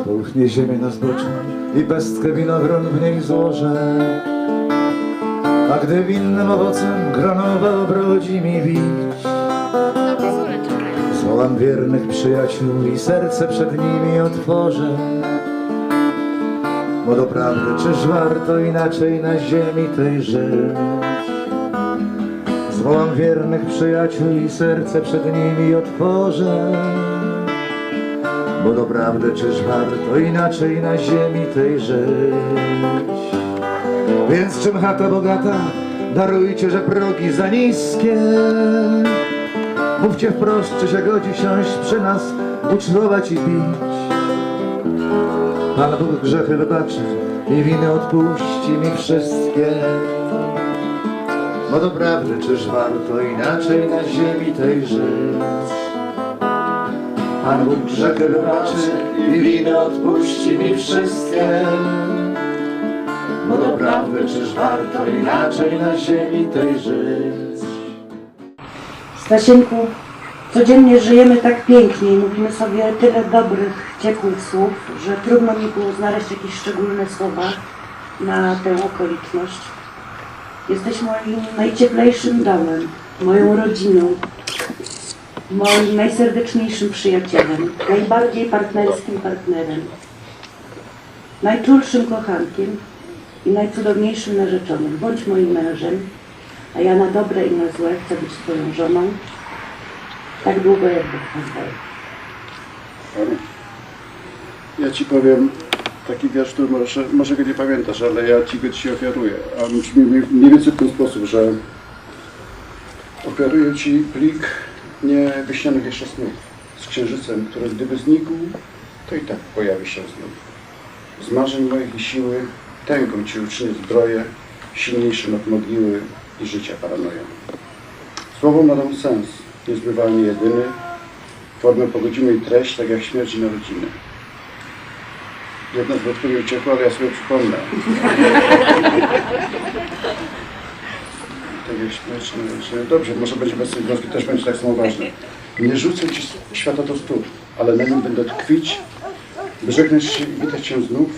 Spłuchnie ziemię na zboczu i pestkę winogron w niej złożę. A gdy winnym owocem gronowa obrodzi mi wić, zwołam wiernych przyjaciół i serce przed nimi otworzę. Bo doprawdy, czyż warto inaczej na ziemi tej żyć? Zwołam wiernych przyjaciół i serce przed nimi otworzę. Bo doprawdy, czyż warto inaczej na ziemi tej żyć? Więc czym chata bogata, darujcie, że progi za niskie. Mówcie wprost, czy się godzi siąść przy nas, ucztować i pić. Pan Bóg grzechy wybaczy i winy odpuści mi wszystkie. Bo doprawdy, czyż warto inaczej na ziemi tej żyć? Pan Bóg grzechy wybaczy i winy odpuści mi wszystkie. Bo doprawdy, czyż warto inaczej na ziemi tej żyć? Stasieńku, codziennie żyjemy tak pięknie i mówimy sobie tyle dobrych, ciepłych słów, że trudno mi było znaleźć jakieś szczególne słowa na tę okoliczność. Jesteś moim najcieplejszym domem, moją rodziną, moim najserdeczniejszym przyjacielem, najbardziej partnerskim partnerem, najczulszym kochankiem i najcudowniejszym narzeczonym. Bądź moim mężem, a ja na dobre i na złe chcę być Twoją żoną, tak długo jak Bóg pozwoli. Ja ci powiem taki wiersz, który może, może go nie pamiętasz, ale ja ci go dzisiaj ofiaruję. A brzmi mniej- więcej w ten sposób, że ofiaruję ci plik niewyśnionych jeszcze snów z księżycem, który gdyby znikł, to i tak pojawi się znów. Z marzeń moich i siły tęgą ci uczynię zbroję, silniejszym od mogiły i życia paranoję. Słowom nadam sens, niezbywalnie jedyny, formę pogodzimy i treść, tak jak śmierć i narodziny. Jedna z wątków mi uciekła, ale ja sobie przypomnę. tak śmierć i narodziny. Dobrze, może będzie bez tej też będzie tak samo ważne. Nie rzucę ci świata do stóp, ale na nim będę tkwić, by żegnać się i witać cię znów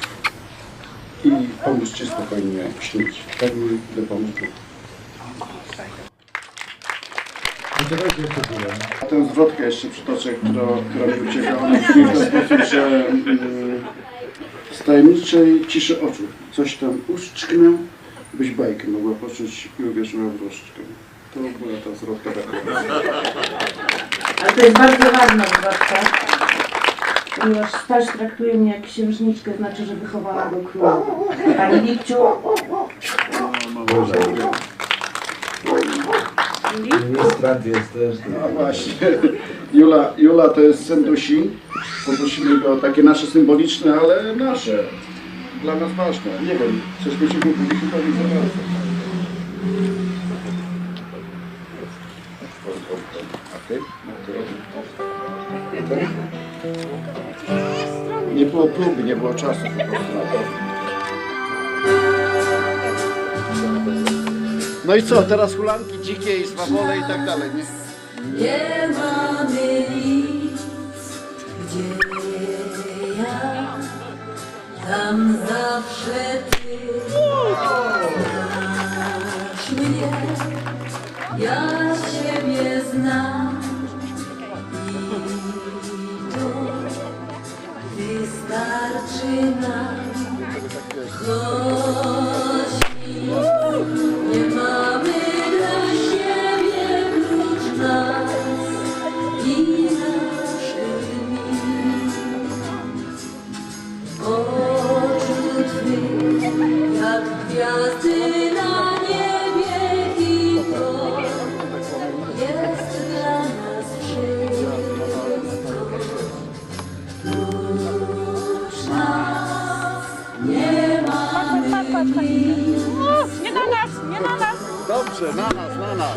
i pomóc ci spokojnie śnić. Tak mi dopomóż Bóg. A tę zwrotkę jeszcze przytoczę, która, która mi ucieka. Ona brzmi w ten sposób, że z tajemniczej ciszy oczu coś tam uszczknę, byś bajkę mogła poczuć i uwierzyła w różdżkę. To była ta zwrotka taka. Ale to jest bardzo ważna zwrotka, ponieważ Staś traktuje mnie jak księżniczkę, znaczy, że wychowała go królowa. Pani Lipciu, Ministrant jest też. No właśnie. Jula, Jula to jest syn Dusi. Poprosimy go o takie nasze symboliczne, ale nasze. Dla nas ważne. Nie wiem, bardzo. A ty? A ty? Nie było próby, nie było czasu po prostu na to. No i co, teraz hulanki dzikie i swawole i tak dalej, nie? Nie mamy nic, gdzie ja, tam zawsze ty. Znasz mnie, ja siebie znam. I to wystarczy nam. Choć Dobrze, na nas, na nas.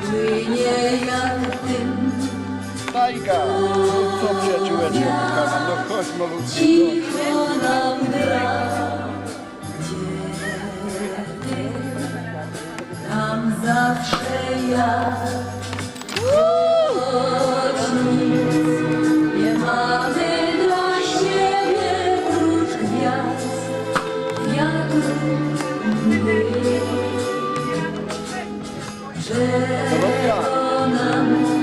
Płynie jak dym, Tajga! Co przyjaciółeczko kochana, no chodź malutki. cicho nam gra. Tam zawsze ja. No, no, Dorobka,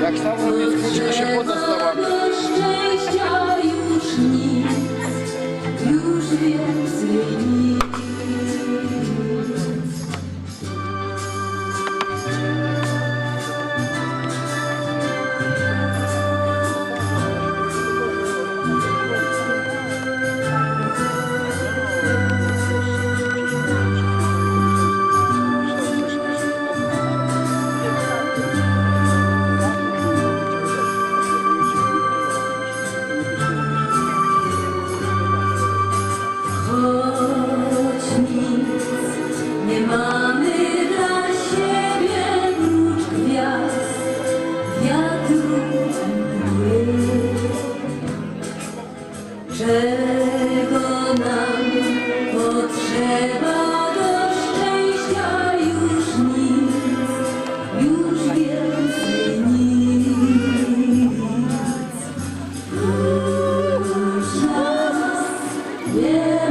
jak samo nie skróci, to się poda z nałami. Nie